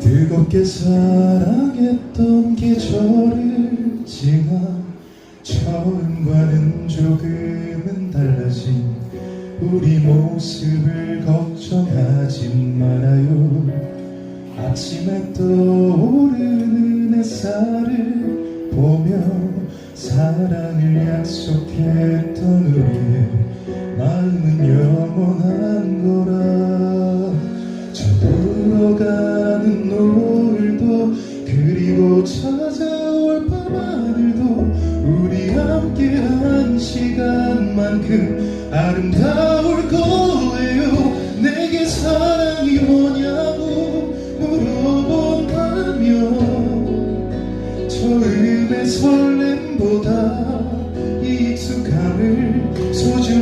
뜨겁게 사랑했던 계절을 지나 처음과는 조금은 달라진 우리 모습을 걱정 아침에 떠오르는 햇살을 보며 사랑을 약속했던 우리의 마음은 영원한 거라. 저 흘러가는 노을도 그리고 찾아올 밤하늘도 우리 함께한 시간만큼 아름다울 거 처음의 설렘보다 익숙함을 소중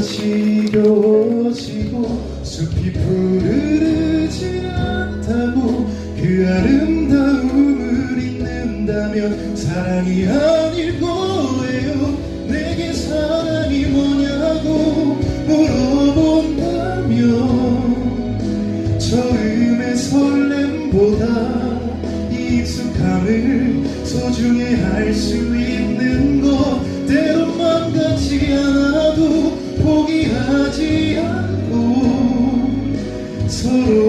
지겨워지고 숲이 푸르르지 않다고 그 아름다움을 잊는다면 사랑이 아닐 거예요. 내게 사랑이 뭐냐고 물어본다면 처음의 설렘보다 익숙함을 소중히 할 수 있는 것 때론 망가지 않 Guru.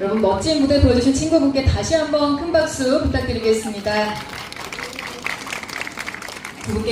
여러분 멋진 무대 보여주신 친구분께 다시 한번 큰 박수 부탁드리겠습니다. 두 분께